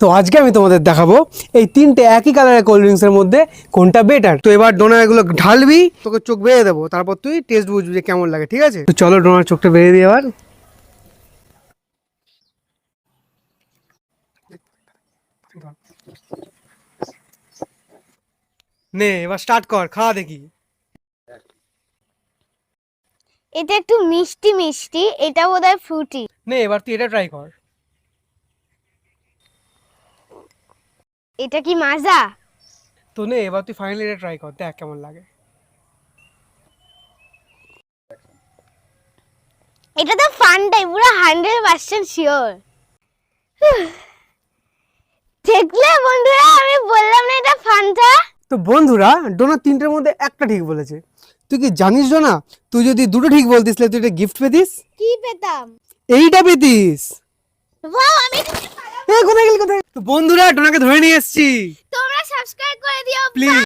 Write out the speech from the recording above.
তো আজকে আমি তোমাদের দেখাবো এই তিনটে একই কালারের কোল্ড ড্রিঙ্কসের মধ্যে কোনটা বেটার তো এবার ডোনা এগুলো ঢালবি তোকে চোখ বেরিয়ে দেবো তারপর তুই টেস্ট বুঝবি যে কেমন লাগে ঠিক আছে? তো চলো ডোনার চোখটা বেরিয়ে দিই এবার। নে এবার স্টার্ট কর খাওয়া দেখি। এটা একটু মিষ্টি মিষ্টি এটা বোধহয় ফ্রুটি নে এবার তুই এটা ট্রাই কর। এটা কি মাজা? তো নে এবার তুই ফাইনালি এটা ট্রাই কর দেখ কেমন লাগে। এটা তো ফানটাই পুরো হান্ড্রেড পার্সেন্ট শিওর দেখলে বন্ধুরা আমি বললাম না এটা ফানটা তো বন্ধুরা ডোনা তিনটের মধ্যে একটা ঠিক বলেছে। তুই কি জানিস ডোনা তুই যদি দুটো ঠিক বলতিস তাহলে তুই এটা গিফট পেতিস? কি পেতাম? এইটা পেতিস। ওয়াও তো বন্ধুরা ডোনাকে ধরে নিয়ে এসেছি। তোমরা সাবস্ক্রাইব করে দিও। প্লিজ